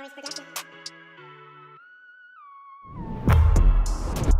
Mars Production.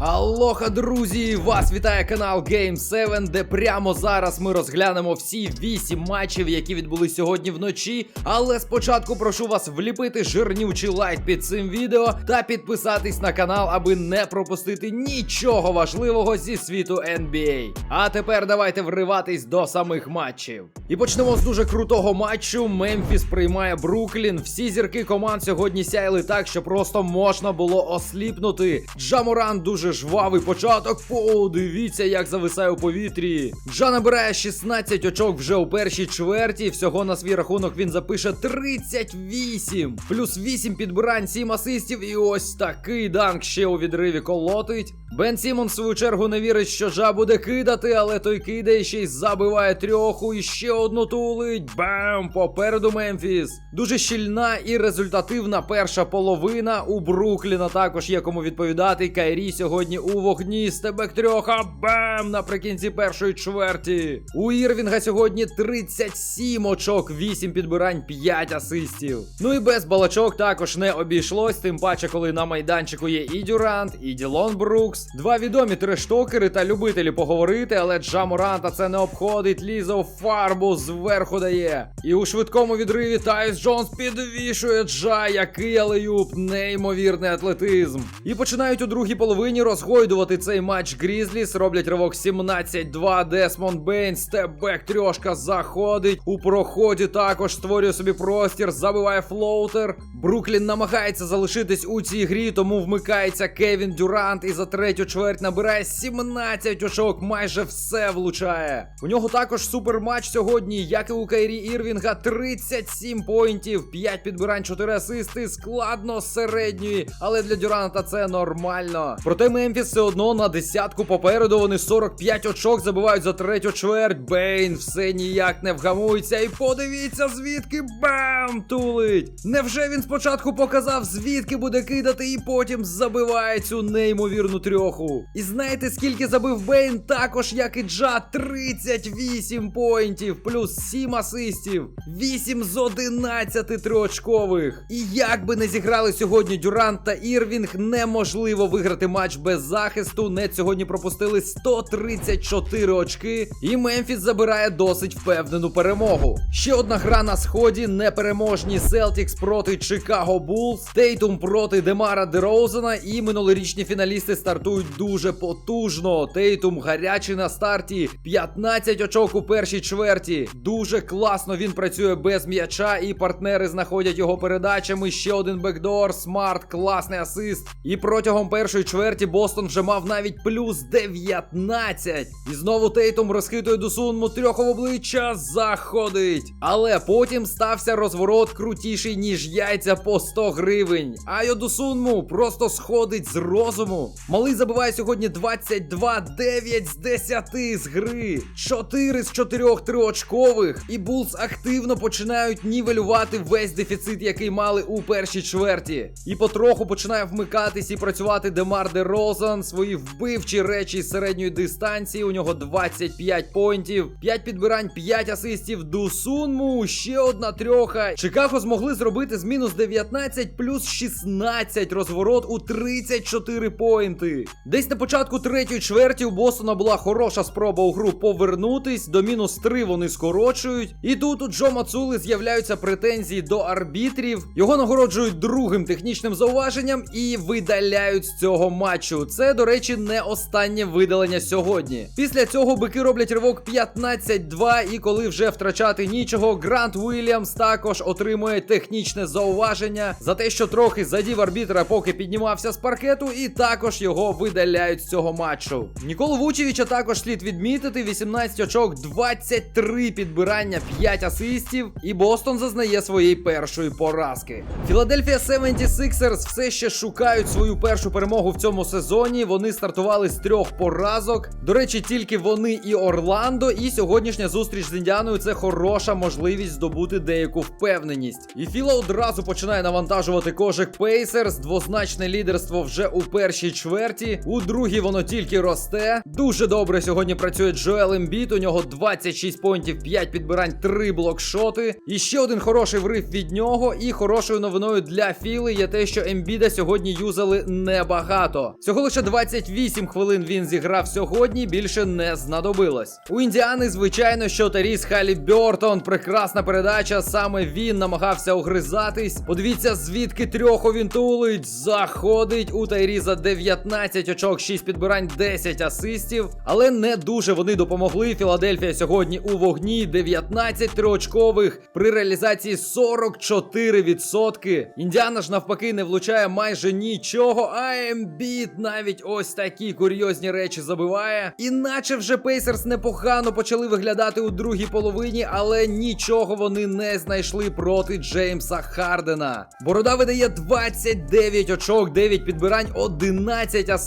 Алоха, друзі! Вас вітає канал Game 7, де прямо зараз ми розглянемо всі 8 матчів, які відбулись сьогодні вночі. Але спочатку прошу вас вліпити жирнючий лайк під цим відео та підписатись на канал, аби не пропустити нічого важливого зі світу NBA. А тепер давайте вриватись до самих матчів. І почнемо з дуже крутого матчу. Мемфіс приймає Бруклін. Всі зірки команд сьогодні сяяли так, що просто можна було осліпнути. Джамуран дуже жвавий початок. Подивіться, як зависає у повітрі. Джа набирає 16 очок вже у першій чверті. Всього на свій рахунок він запише 38. Плюс 8 підбирань, 7 асистів. І ось такий данк ще у відриві колотить. Бен Сімон, в свою чергу, не вірить, що Джа буде кидати, але той кидає ще й забиває трьоху і ще одну тулить. Бам! Попереду Мемфіс. Дуже щільна і результативна перша половина. У Брукліна також є кому відповідати. Кайрі сьогодні у вогні. Стебек трьоха. Бам! Наприкінці першої чверті. У Ірвінга сьогодні 37 очок, 8 підбирань, 5 асистів. Ну і без балачок також не обійшлось, тим паче, коли на майданчику є і Дюрант, і Ділон Брукс. Два відомі трештокери та любителі поговорити, але Джа Моранта це не обходить. Лізо фарбу зверху дає. І у швидкому відриві Тайс Джонс підвішує Джа, який алеюб, неймовірний атлетизм. І починають у другій половині розгойдувати цей матч Грізліс. Роблять ривок 17-2. Десмонд Бейн, степбек трьошка заходить. У проході також створює собі простір, забиває флоутер. Бруклін намагається залишитись у цій грі, тому вмикається Кевін Дюрант і за третю чверть набирає 17 очок, майже все влучає. У нього також суперматч сьогодні, як і у Кайрі Ірвінга, 37 поінтів, 5 підбирань, 4 асисти, складно середньої, але для Дюранта це нормально. Проте Мемфіс все одно на десятку попереду. Вони 45 очок забивають за третю чверть. Бейн все ніяк не вгамується. І подивіться, звідки бам! Тулить. Невже він спочатку показав, звідки буде кидати, і потім забиває цю неймовірну трьоху. І знаєте, скільки забив Бейн? Також як і Джа, 38 поінтів, плюс 7 асистів, 8 з 11 триочкових. І як би не зіграли сьогодні Дюрант та Ірвінг, неможливо виграти матч без захисту. Нет сьогодні пропустили 134 очки, і Мемфіс забирає досить впевнену перемогу. Ще одна гра на сході: непереможні Селтікс проти Чикаго Буллс, Тейтум проти Демара Дерозена. І минулорічні фіналісти стартують дуже потужно. Тейтум гарячий на старті, 15 очок у першій чверті. Дуже класно він працює без м'яча, і партнери знаходять його передачами. Ще один бекдор, смарт, класний асист. І протягом першої чверті Бостон вже мав навіть плюс 19. І знову Тейтум розхитує Дусунму трьох в обличчя, заходить. Але потім стався розворот крутіший, ніж яйця по 100 гривень. Айо Дусунму просто сходить з розуму. Малий забиває сьогодні 22, 9 з 10 з гри, 4 з 4 триочкових. І Булс активно починають нівелювати весь дефіцит, який мали у першій чверті. І потроху починає вмикатись і працювати Демар Де Розан. Свої вбивчі речі з середньої дистанції. У нього 25 поінтів, 5 підбирань, 5 асистів. Дусунму, ще одна трьоха. Чикаго змогли зробити з мінус 19 плюс 16 розворот у 34 поінти. Десь на початку третьої чверті у Бостона була хороша спроба у гру повернутись. До мінус 3 вони скорочують. І тут у Джо Мацули з'являються претензії до арбітрів. Його нагороджують другим технічним зауваженням і видаляють з цього матчу. Це, до речі, не останнє видалення сьогодні. Після цього бики роблять ривок 15-2, і коли вже втрачати нічого, Грант Уільямс також отримує технічне зауваження за те, що трохи задів арбітра, поки піднімався з паркету, і також його видаляють з цього матчу. Ніколу Вучевича також слід відмітити: 18 очок, 23 підбирання, 5 асистів. І Бостон зазнає своєї першої поразки. Філадельфія 76ers все ще шукають свою першу перемогу в цьому сезоні. Вони стартували з трьох поразок. До речі, тільки вони і Орландо. І сьогоднішня зустріч з Індіаною це хороша можливість здобути деяку впевненість. І Філа одразу починає навантажувати кожик Пейсерс. Двозначне лідерство вже у першій чверті. Чверті. У другій воно тільки росте. Дуже добре сьогодні працює Джоел Ембіт. У нього 26 поінтів, 5 підбирань, 3 блокшоти. І ще один хороший врив від нього. І хорошою новиною для Філи є те, що Ембіда сьогодні юзали небагато. Всього лише 28 хвилин він зіграв сьогодні, більше не знадобилось. У Індіани, звичайно, що Таріс Халі Бьортон. Прекрасна передача. Саме він намагався огризатись. Подивіться, звідки трьох він тулить. Заходить у Тайріза 19 очок, 6 підбирань, 10 асистів. Але не дуже вони допомогли. Філадельфія сьогодні у вогні 19 триочкових при реалізації 44%. Індіана ж навпаки не влучає майже нічого. А Ембіт навіть ось такі курйозні речі забиває. Іначе вже Пейсерс непогано почали виглядати у другій половині, але нічого вони не знайшли проти Джеймса Хардена. Борода видає 29 очок, 9 підбирань, 11 асистів.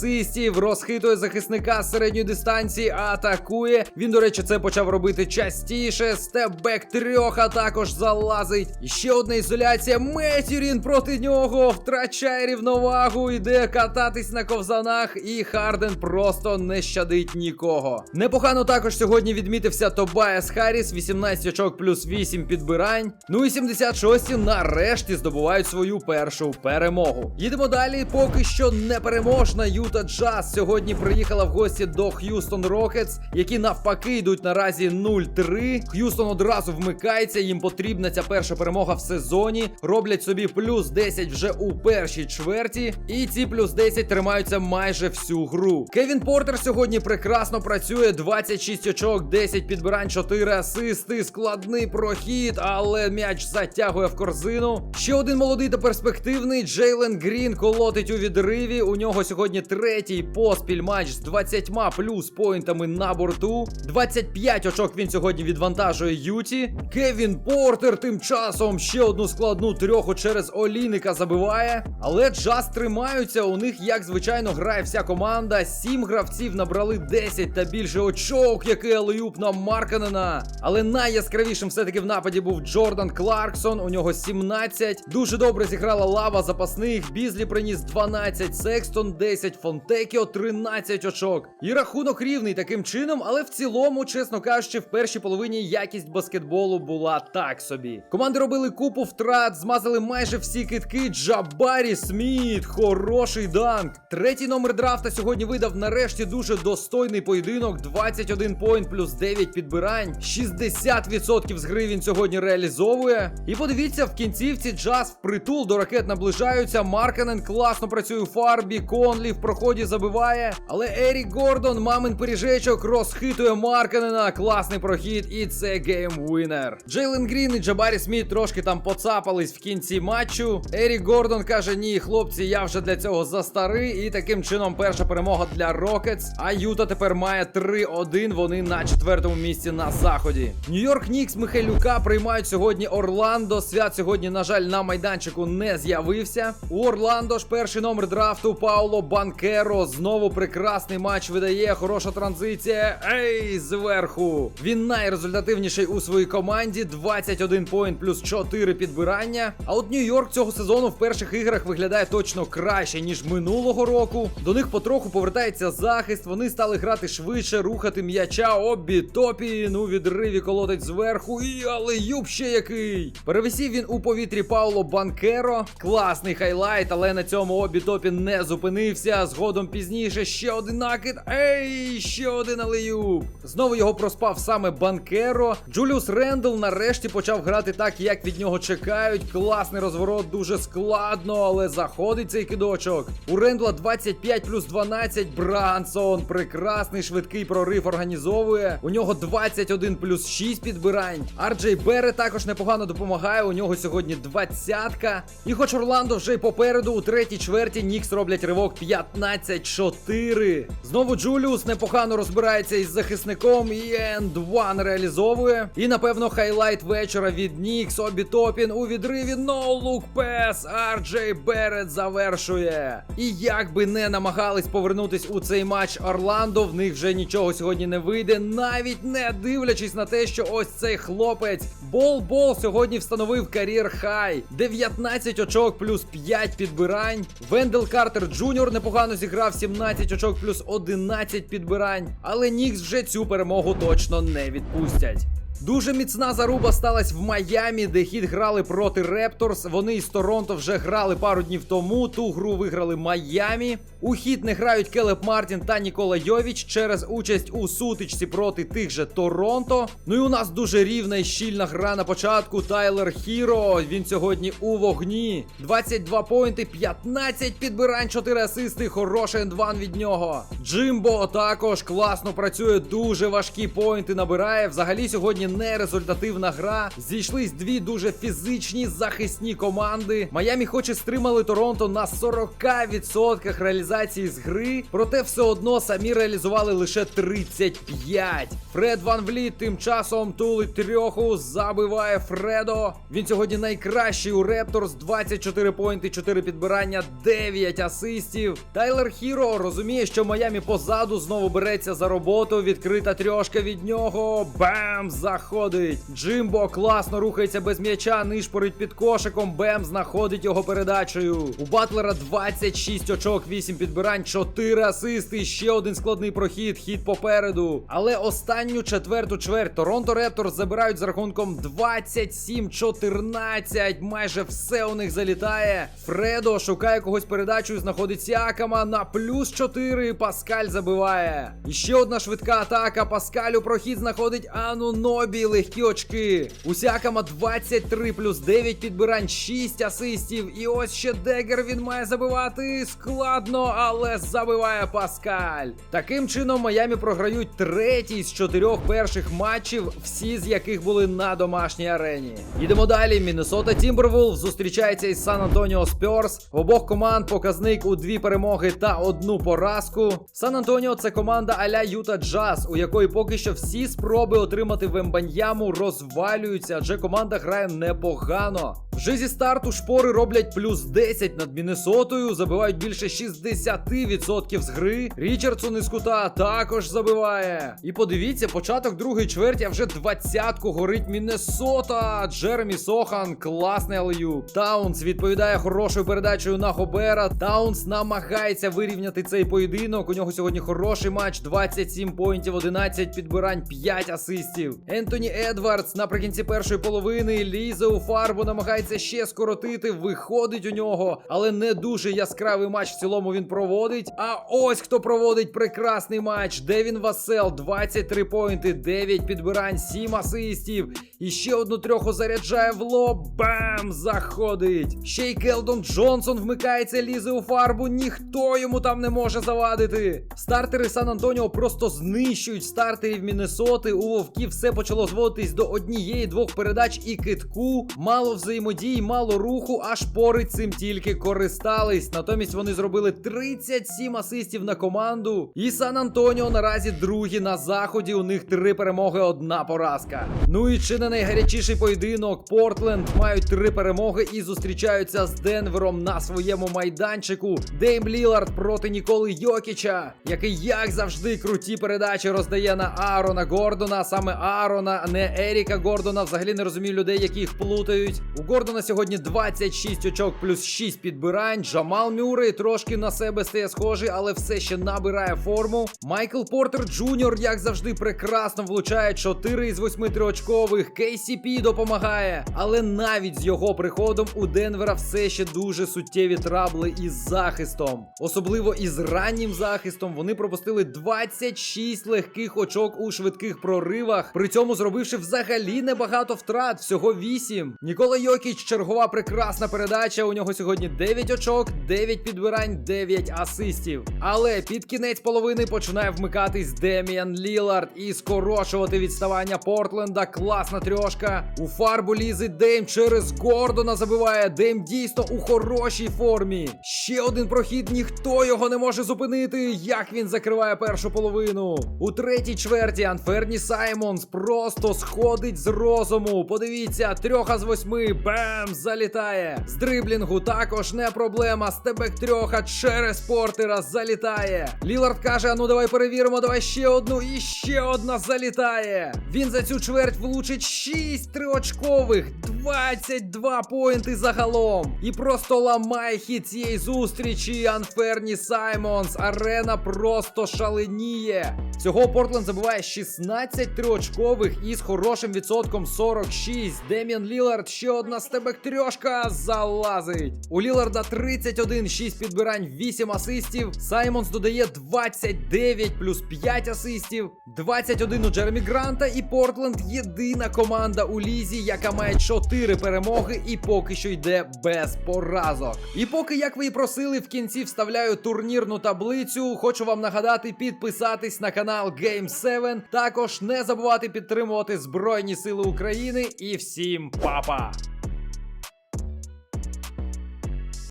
Розхитує захисника середньої дистанції, атакує. Він, до речі, це почав робити частіше. Степбек трьох, а також залазить. Ще одна ізоляція. Метюрін проти нього втрачає рівновагу, йде кататись на ковзанах, і Харден просто не щадить нікого. Непогано також сьогодні відмітився Тобайас Харріс, 18 очок плюс 8 підбирань. Ну і 76 нарешті здобувають свою першу перемогу. Їдемо далі. Поки що непереможна Юта Джаз сьогодні приїхала в гості до Х'юстон Рокетс, які навпаки йдуть наразі 0-3. Х'юстон одразу вмикається. Їм потрібна ця перша перемога в сезоні. Роблять собі плюс 10 вже у першій чверті. І ці плюс 10 тримаються майже всю гру. Кевін Портер сьогодні прекрасно працює. 26 очок, 10 підбирань, 4 асисти, складний прохід, але м'яч затягує в корзину. Ще один молодий та перспективний Джейлен Грін колотить у відриві. У нього сьогодні третій поспіль матч з 20 плюс поінтами на борту. 25 очок він сьогодні відвантажує Юті. Кевін Портер тим часом ще одну складну трьоху через Олійника забиває. Але джаз тримаються. У них, як звичайно, грає вся команда. Сім гравців набрали 10 та більше очок, який алеюп на Марканена. Але найяскравішим все-таки в нападі був Джордан Кларксон. У нього 17. Дуже добре зіграла лава запасних. Бізлі приніс 12, Секстон 10, Фонтекіо 13 очок. І рахунок рівний таким чином, але в цілому, чесно кажучи, в першій половині якість баскетболу була так собі. Команди робили купу втрат, змазали майже всі китки. Джабарі Сміт, хороший данк. Третій номер драфта сьогодні видав нарешті дуже достойний поєдинок. 21 поінт плюс 9 підбирань. 60% з гри він сьогодні реалізовує. І подивіться, в кінцівці джаз впритул до ракет наближаються. Марканен класно працює у фарбі. Конлі в проході забиває. Але Ерік Гордон, мамин пиріжечок, розхитує Марканена. Класний прохід, і це гейм-вінер. Джейлен Грін і Джабарі Сміт трошки там поцапались в кінці матчу. Ерік Гордон каже: Ні, хлопці, я вже для цього застарий. І таким чином перша перемога для Рокетс. А Юта тепер має 3-1. Вони на четвертому місці на заході. Нью-Йорк Нікс Михайлюка приймають сьогодні Орландо. Свят сьогодні, на жаль, на майданчику не з'явився. У Орландо ж перший номер драфту Пауло Банкеро. Знову прекрасний матч видає. Хороша транзиція. Ей, зверху. Він найрезультативніший у своїй команді. 21 поінт плюс 4 підбирання. А от Нью-Йорк цього сезону в перших іграх виглядає точно краще, ніж минулого року. До них потроху повертається захист. Вони стали грати швидше, рухати м'яча. Обі топі. Ну, відриві колотить зверху. І але юб ще який. Перевисів він у повітрі Пауло Банкеро. Класний хайлайт, але на цьому обі топі не зупинився. Згодом пізніше ще один накид. Ей, ще один алеюб. Знову його проспав саме Банкеро. Джуліус Рендл нарешті почав грати так, як від нього чекають. Класний розворот, дуже складно, але заходить цей кидочок. У Рендла 25 плюс 12. Брансон. Прекрасний швидкий прорив організовує. У нього 21 плюс 6 підбирань. Арджей Бере також непогано допомагає. У нього сьогодні двадцятка. І хоч Орландо вже й попереду, у третій чверті Нікс роблять ривок 15-4. Знову Джуліус непогано розбирається із захисником. І енд One реалізовує. І напевно хайлайт вечора від Нікс. Обі Топін у відриві. No look pass. Арджей Берет завершує. І як би не намагались повернутись у цей матч Орландо, в них вже нічого сьогодні не вийде, навіть не дивлячись на те, що ось цей хлопець Бол-Бол сьогодні встановив кар'єр хай. 19 очок плюс 5 підбирань. Вендел Картер Джуніор непогано непогано зіграв 17 очок плюс 11 підбирань, але Нікс вже цю перемогу точно не відпустять. Дуже міцна заруба сталась в Майамі, де хід грали проти Репторс. Вони із Торонто вже грали пару днів тому. Ту гру виграли Майамі. У хід не грають Келеп Мартін та Нікола Йовіч через участь у сутичці проти тих же Торонто. Ну і у нас дуже рівна і щільна гра на початку. Тайлер Хіро. Він сьогодні у вогні. 22 поінти, 15 підбирань, 4 асисти. Хороший ендван від нього. Джимбо також класно працює, дуже важкі поінти набирає. Взагалі сьогодні не результативна гра. Зійшлись дві дуже фізичні захисні команди. Майамі хоч і стримали Торонто на 40% реалізації з гри, проте все одно самі реалізували лише 35. Фред Ван Вліт тим часом тулить трьоху, забиває Фредо. Він сьогодні найкращий у Репторс. 24 поінти, 4 підбирання, 9 асистів. Тайлер Хіро розуміє, що Майамі позаду знову береться за роботу. Відкрита трьошка від нього. Бем! Заходить. Джимбо класно рухається без м'яча, нишпорить під кошиком. Бем знаходить його передачею. У Батлера 26 очок, 8 підбирань, 4 асисти. Ще один складний прохід, хід попереду. Але останню четверту чверть Торонто Репторс забирають за рахунком 27-14. Майже все у них залітає. Фредо шукає когось передачу, знаходить Сіакама на плюс 4. Паскаль забиває. І ще одна швидка атака. Паскаль у прохід знаходить Ану Нобі. Легкі очки. У Сіакама 23 плюс 9 підбирань, 6 асистів. І ось ще Дегер він має забивати. Складно, але забиває Паскаль. Таким чином, Майамі програють третій з чотирьох перших матчів, всі з яких були на домашній арені. Йдемо далі. Міннесота Тімбервулф зустрічається із Сан Антоніо Спьорс. В обох команд показник у дві перемоги та одну поразку. Сан Антоніо це команда аля Юта Джаз, у якої поки що всі спроби отримати Вембаньяму розвалюються, адже команда грає непогано. Вже зі старту шпори роблять плюс 10 над Міннесотою, забивають більше 60% з гри. Річардсон із кута також забиває. І подивіться, початок другої чверті, а вже двадцятку горить Міннесота. Джеремі Сохан, класний алею. Таунс відповідає хорошою передачею на Хобера. Таунс намагається вирівняти цей поєдинок. У нього сьогодні хороший матч: 27 поінтів, 11 підбирань, 5 асистів. Ентоні Едвардс наприкінці першої половини лізе у фарбу, намагається ще скоротити. Виходить у нього, але не дуже яскравий матч в цілому він проводить. А ось хто проводить прекрасний матч. Девін Васел, 23 поінти, 9 підбирань, 7 асистів. І ще одну трьоху заряджає в лоб. Бам! Заходить. Ще й Келдон Джонсон вмикається, лізе у фарбу. Ніхто йому там не може завадити. Стартери Сан Антоніо просто знищують стартерів Міннесоти. У вовків все почало зводитись до однієї двох передач і китку. Мало взаємодії, мало руху, аж пори цим тільки користались. Натомість вони зробили 37 асистів на команду. І Сан Антоніо наразі другі на заході. У них три перемоги, одна поразка. Ну і чи не найгарячіший поєдинок? Портленд мають три перемоги і зустрічаються з Денвером на своєму майданчику. Дейм Лілард проти Ніколи Йокіча, який, як завжди, круті передачі роздає на Аарона Гордона, саме Аарона, а не Еріка Гордона. Взагалі не розумію людей, які їх плутають. У Гордона сьогодні 26 очок плюс 6 підбирань. Джамал Мюррей трошки на себе стає схожий, але все ще набирає форму. Майкл Портер Джуніор, як завжди, прекрасно влучає 4 із 8 триочкових. KCP допомагає. Але навіть з його приходом у Денвера все ще дуже суттєві трабли із захистом. Особливо із раннім захистом вони пропустили 26 легких очок у швидких проривах, при цьому зробивши взагалі небагато втрат, всього 8. Нікола Йокіч, чергова прекрасна передача. У нього сьогодні 9 очок, 9 підбирань, 9 асистів. Але під кінець половини починає вмикатись Деміан Лілард і скорочувати відставання Портленда. Класна трьошка. У фарбу лізить Дейм через Гордона забиває. Дейм дійсно у хорошій формі. Ще один прохід, ніхто його не може зупинити. Як він закриває першу половину. У третій чверті Анферні Саймонс просто просто сходить з розуму. Подивіться, трьоха з восьми, бем, залітає. З дриблінгу також не проблема. Стебек трьоха через портера залітає. Лілард каже: а ну давай перевіримо, давай ще одну. І ще одна залітає. Він за цю чверть влучить 6 триочкових, 22 поінти загалом. І просто ламає хід цієї зустрічі. Анферні Саймонс. Арена просто шаленіє. Всього Портленд забуває 16 триочкових із хорошим відсотком 46. Дем'ян Лілард ще одна стебек трьошка залазить. У Ліларда 31, 6 підбирань, 8 асистів. Саймонс додає 29 плюс 5 асистів. 21 у Джеремі Гранта. І Портленд єдина команда у лізі, яка має 4 перемоги і поки що йде без поразок. І поки, як ви і просили, в кінці вставляю турнірну таблицю. Хочу вам нагадати підписатись на канал Game 7. Також не забувати підтримувати Збройні Сили України. І всім па-па!